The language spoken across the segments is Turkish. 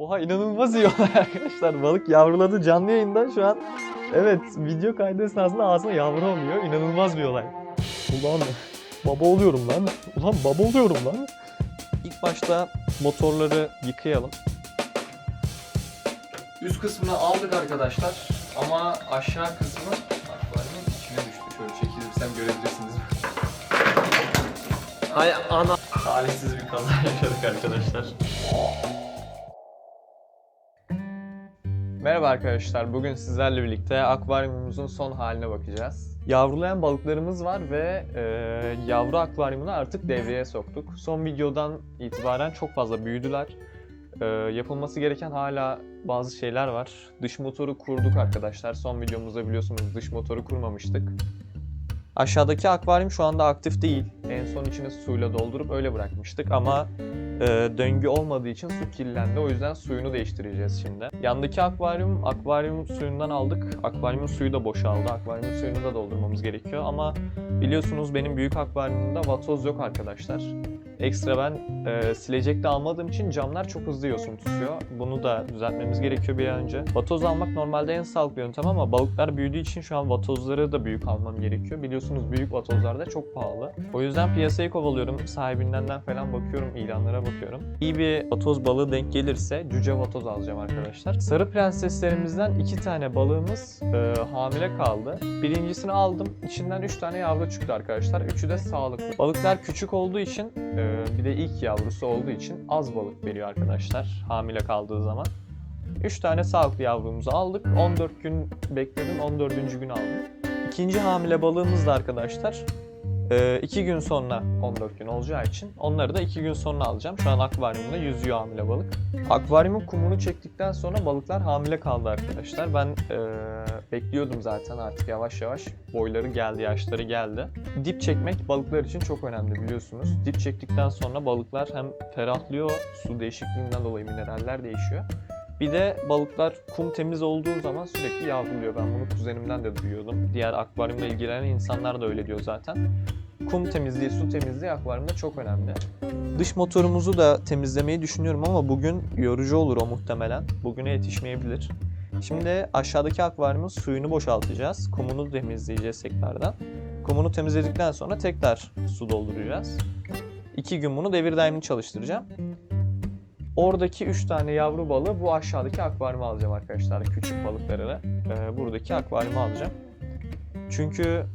Oha inanılmaz yiyorlar arkadaşlar. Balık yavruladı canlı yayında şu an. Evet video kaydı esnasında ağzına yavru alıyor. İnanılmaz bir olay. Ulan baba oluyorum lan. Ulan baba oluyorum lan. İlk başta motorları yıkayalım. Üst kısmını aldık arkadaşlar ama aşağı kısmı akvaryumun içine düştü. Şöyle çekilirsem görebilirsiniz. Hay ana. Talihsiz bir kaza yaşadık arkadaşlar. Merhaba arkadaşlar. Bugün sizlerle birlikte akvaryumumuzun son haline bakacağız. Yavrulayan balıklarımız var ve e, yavru akvaryumunu artık devreye soktuk. Son videodan itibaren çok fazla büyüdüler. E, yapılması gereken hala bazı şeyler var. Dış motoru kurduk arkadaşlar. Son videomuzda biliyorsunuz dış motoru kurmamıştık. Aşağıdaki akvaryum şu anda aktif değil. En son içine suyla doldurup öyle bırakmıştık ama e, döngü olmadığı için su kirlendi. O yüzden suyunu değiştireceğiz şimdi. Yandaki akvaryum, akvaryum suyundan aldık. Akvaryumun suyu da boşaldı. Akvaryumun suyunu da doldurmamız gerekiyor ama biliyorsunuz benim büyük akvaryumumda vatoz yok arkadaşlar. Ekstra ben e, silecek de almadığım için camlar çok hızlı yosun tutuyor. Bunu da düzeltmemiz gerekiyor bir an önce. Vatoz almak normalde en sağlıklı yöntem ama balıklar büyüdüğü için şu an vatozları da büyük almam gerekiyor. Biliyorsunuz büyük vatozlar da çok pahalı. O yüzden piyasayı kovalıyorum. Sahibinden falan bakıyorum, ilanlara bakıyorum. İyi bir vatoz balığı denk gelirse cüce vatoz alacağım arkadaşlar. Sarı prenseslerimizden iki tane balığımız e, hamile kaldı. Birincisini aldım. İçinden üç tane yavru çıktı arkadaşlar. Üçü de sağlıklı. Balıklar küçük olduğu için e, bir de ilk yavrusu olduğu için az balık veriyor arkadaşlar hamile kaldığı zaman. 3 tane sağlıklı yavrumuzu aldık. 14 gün bekledim. 14. gün aldım. İkinci hamile balığımız da arkadaşlar 2 gün sonra 14 gün olacağı için onları da 2 gün sonra alacağım. Şu an akvaryumda yüzüyor hamile balık. Akvaryumun kumunu çektikten sonra balıklar hamile kaldı arkadaşlar. Ben e, bekliyordum zaten artık yavaş yavaş boyları geldi, yaşları geldi. Dip çekmek balıklar için çok önemli biliyorsunuz. Dip çektikten sonra balıklar hem ferahlıyor, su değişikliğinden dolayı mineraller değişiyor. Bir de balıklar kum temiz olduğu zaman sürekli yavruluyor. Ben bunu kuzenimden de duyuyordum. Diğer akvaryumla ilgilenen insanlar da öyle diyor zaten. Kum temizliği, su temizliği akvaryumda çok önemli. Dış motorumuzu da temizlemeyi düşünüyorum ama bugün yorucu olur o muhtemelen. Bugüne yetişmeyebilir. Şimdi aşağıdaki akvaryumun suyunu boşaltacağız. Kumunu temizleyeceğiz tekrardan. Kumunu temizledikten sonra tekrar su dolduracağız. İki gün bunu devir daimini çalıştıracağım. Oradaki 3 tane yavru balığı bu aşağıdaki akvaryuma alacağım arkadaşlar. Küçük balıkları e, buradaki akvaryuma alacağım. Çünkü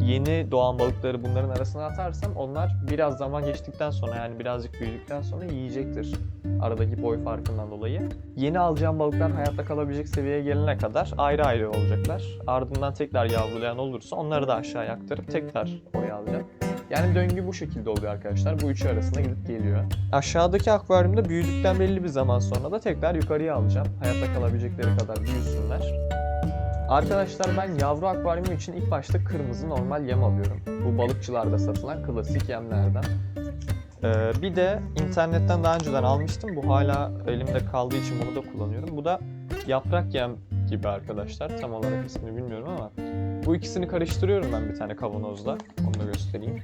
yeni doğan balıkları bunların arasına atarsam onlar biraz zaman geçtikten sonra yani birazcık büyüdükten sonra yiyecektir. Aradaki boy farkından dolayı. Yeni alacağım balıklar hayatta kalabilecek seviyeye gelene kadar ayrı ayrı olacaklar. Ardından tekrar yavrulayan olursa onları da aşağıya aktarıp tekrar oraya alacağım. Yani döngü bu şekilde oluyor arkadaşlar. Bu üçü arasında gidip geliyor. Aşağıdaki akvaryumda büyüdükten belli bir zaman sonra da tekrar yukarıya alacağım. Hayatta kalabilecekleri kadar büyüsünler. Arkadaşlar ben yavru akvaryumu için ilk başta kırmızı normal yem alıyorum. Bu balıkçılarda satılan klasik yemlerden. Ee, bir de internetten daha önceden almıştım. Bu hala elimde kaldığı için bunu da kullanıyorum. Bu da yaprak yem gibi arkadaşlar. Tam olarak ismini bilmiyorum ama bu ikisini karıştırıyorum ben bir tane kavanozda. Onu da göstereyim.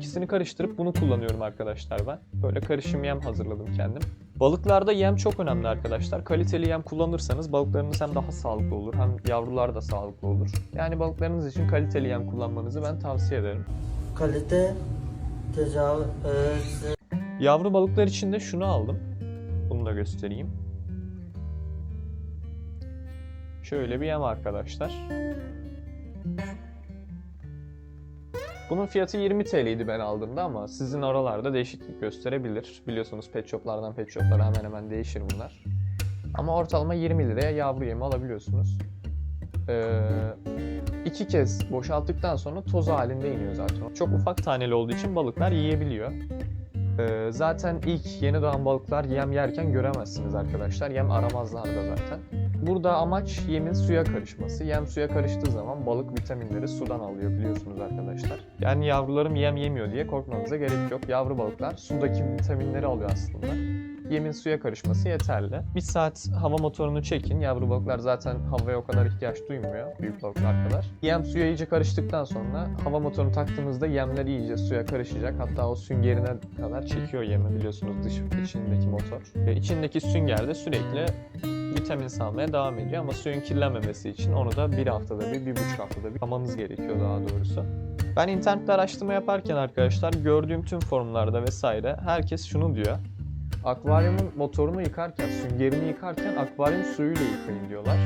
İkisini karıştırıp bunu kullanıyorum arkadaşlar ben. Böyle karışım yem hazırladım kendim. Balıklarda yem çok önemli arkadaşlar. Kaliteli yem kullanırsanız balıklarınız hem daha sağlıklı olur hem yavrular da sağlıklı olur. Yani balıklarınız için kaliteli yem kullanmanızı ben tavsiye ederim. kalite tecavüz Yavru balıklar için de şunu aldım. Bunu da göstereyim. Şöyle bir yem arkadaşlar. Bunun fiyatı 20 TL'ydi ben aldığımda ama sizin oralarda değişiklik gösterebilir. Biliyorsunuz pet shoplardan pet shoplara hemen hemen değişir bunlar. Ama ortalama 20 liraya yavru yemi alabiliyorsunuz. Ee, iki kez boşalttıktan sonra toz halinde iniyor zaten. Çok ufak taneli olduğu için balıklar yiyebiliyor. Ee, zaten ilk yeni doğan balıklar yem yerken göremezsiniz arkadaşlar. Yem aramazlar da zaten. Burada amaç yemin suya karışması. Yem suya karıştığı zaman balık vitaminleri sudan alıyor biliyorsunuz arkadaşlar. Yani yavrularım yem yemiyor diye korkmanıza gerek yok. Yavru balıklar sudaki vitaminleri alıyor aslında. Yemin suya karışması yeterli. Bir saat hava motorunu çekin. Yavru balıklar zaten havaya o kadar ihtiyaç duymuyor. Büyük balıklar kadar. Yem suya iyice karıştıktan sonra hava motorunu taktığımızda yemler iyice suya karışacak. Hatta o süngerine kadar çekiyor yemi biliyorsunuz dış içindeki motor. Ve içindeki sünger de sürekli vitamin salmaya devam ediyor ama suyun kirlenmemesi için onu da bir haftada bir, bir buçuk haftada bir yıkamamız gerekiyor daha doğrusu. Ben internette araştırma yaparken arkadaşlar gördüğüm tüm forumlarda vesaire herkes şunu diyor. Akvaryumun motorunu yıkarken, süngerini yıkarken akvaryum suyuyla yıkayın diyorlar.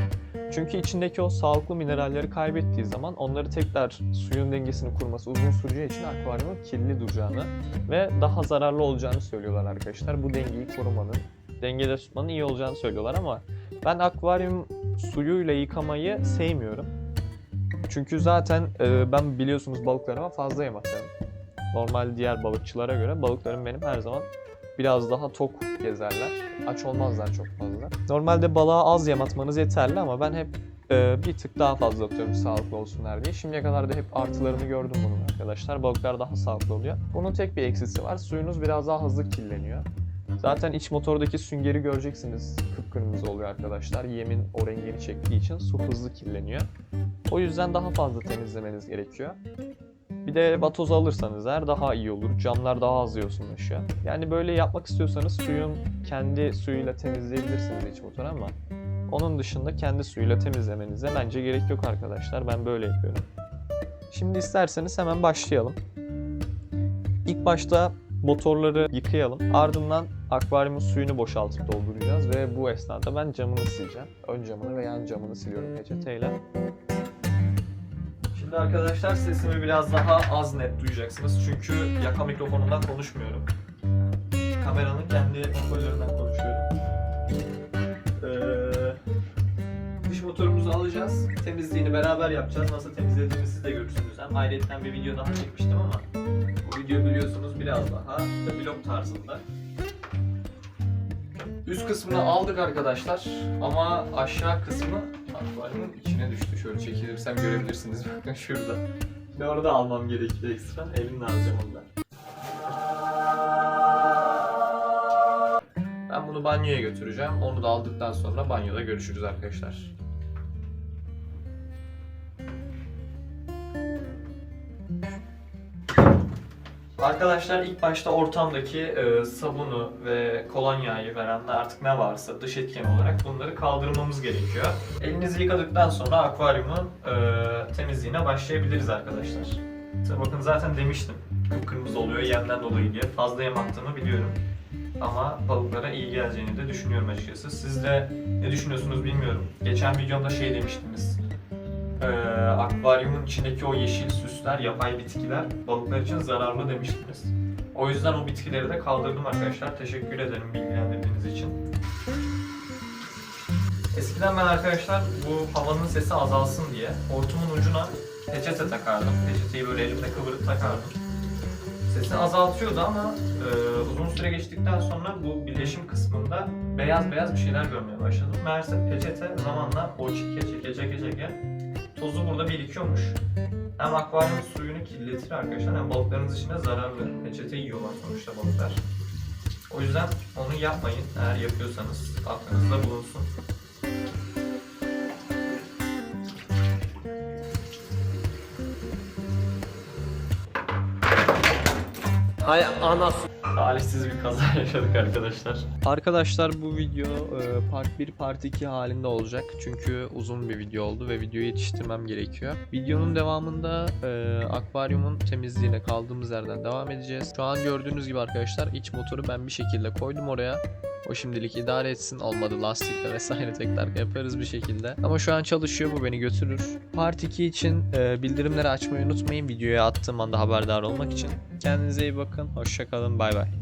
Çünkü içindeki o sağlıklı mineralleri kaybettiği zaman onları tekrar suyun dengesini kurması uzun süreceği için akvaryumun kirli duracağını ve daha zararlı olacağını söylüyorlar arkadaşlar. Bu dengeyi korumanın, dengede tutmanın iyi olacağını söylüyorlar ama ben akvaryum suyuyla yıkamayı sevmiyorum. Çünkü zaten e, ben biliyorsunuz balıklarıma fazla yem atarım. Normal diğer balıkçılara göre balıklarım benim her zaman biraz daha tok gezerler. Aç olmazlar çok fazla. Normalde balığa az yem atmanız yeterli ama ben hep e, bir tık daha fazla atıyorum sağlıklı olsunlar diye. Şimdiye kadar da hep artılarını gördüm bunun arkadaşlar. Balıklar daha sağlıklı oluyor. Bunun tek bir eksisi var. Suyunuz biraz daha hızlı kirleniyor. Zaten iç motordaki süngeri göreceksiniz. Kıpkırmızı oluyor arkadaşlar. Yemin o rengini çektiği için su hızlı kirleniyor. O yüzden daha fazla temizlemeniz gerekiyor. Bir de batoz alırsanız eğer daha iyi olur. Camlar daha az yosunlaşıyor. Yani böyle yapmak istiyorsanız suyun kendi suyuyla temizleyebilirsiniz iç motoru ama onun dışında kendi suyuyla temizlemenize bence gerek yok arkadaşlar. Ben böyle yapıyorum. Şimdi isterseniz hemen başlayalım. İlk başta motorları yıkayalım. Ardından akvaryumun suyunu boşaltıp dolduracağız ve bu esnada ben camını sileceğim. Ön camını ve yan camını siliyorum peçeteyle. Şimdi arkadaşlar sesimi biraz daha az net duyacaksınız çünkü yaka mikrofonundan konuşmuyorum. Kameranın kendi hoparlöründen konuşuyorum. Ee, dış motorumuzu alacağız. Temizliğini beraber yapacağız. Nasıl temizlediğimizi siz de görürsünüz. Hem ayrıca bir video daha çekmiştim ama bu video biliyorsunuz biraz daha vlog tarzında. Üst kısmını aldık arkadaşlar ama aşağı kısmı akvaryumun içine düştü. Şöyle çekilirsem görebilirsiniz bakın şurada. Ve orada almam gerekiyor ekstra. Elimle alacağım da. Ben bunu banyoya götüreceğim. Onu da aldıktan sonra banyoda görüşürüz arkadaşlar. Arkadaşlar ilk başta ortamdaki e, sabunu ve kolonyayı veren de artık ne varsa dış etken olarak bunları kaldırmamız gerekiyor. Elinizi yıkadıktan sonra akvaryumun e, temizliğine başlayabiliriz arkadaşlar. İşte bakın zaten demiştim kıpkırmızı oluyor yemden dolayı diye. Fazla yem attığımı biliyorum. Ama balıklara iyi geleceğini de düşünüyorum açıkçası. Siz de ne düşünüyorsunuz bilmiyorum. Geçen videomda şey demiştiniz. Ee, akvaryumun içindeki o yeşil süsler, yapay bitkiler balıklar için zararlı demiştiniz. O yüzden o bitkileri de kaldırdım arkadaşlar. Teşekkür ederim bilgilendirdiğiniz için. Eskiden ben arkadaşlar bu havanın sesi azalsın diye hortumun ucuna peçete takardım. Peçeteyi böyle elimde kıvırıp takardım. Sesini azaltıyordu ama e, uzun süre geçtikten sonra bu birleşim kısmında beyaz beyaz bir şeyler görmeye başladım. Meğerse peçete zamanla o çeke çeke çeke çeke tozu burada birikiyormuş. Hem akvaryum suyunu kirletir arkadaşlar hem balıklarınız için de zararlı. Peçete yiyorlar sonuçta balıklar. O yüzden onu yapmayın eğer yapıyorsanız aklınızda bulunsun. Hay anası. Talihsiz bir kaza yaşadık arkadaşlar. Arkadaşlar bu video e, part 1 part 2 halinde olacak. Çünkü uzun bir video oldu ve videoyu yetiştirmem gerekiyor. Videonun devamında e, akvaryumun temizliğine kaldığımız yerden devam edeceğiz. Şu an gördüğünüz gibi arkadaşlar iç motoru ben bir şekilde koydum oraya. O şimdilik idare etsin. Olmadı lastikle vesaire tekrar yaparız bir şekilde. Ama şu an çalışıyor bu beni götürür. Part 2 için e, bildirimleri açmayı unutmayın. Videoya attığım anda haberdar olmak için. Kendinize iyi bakın. Hoşçakalın. Bay bay.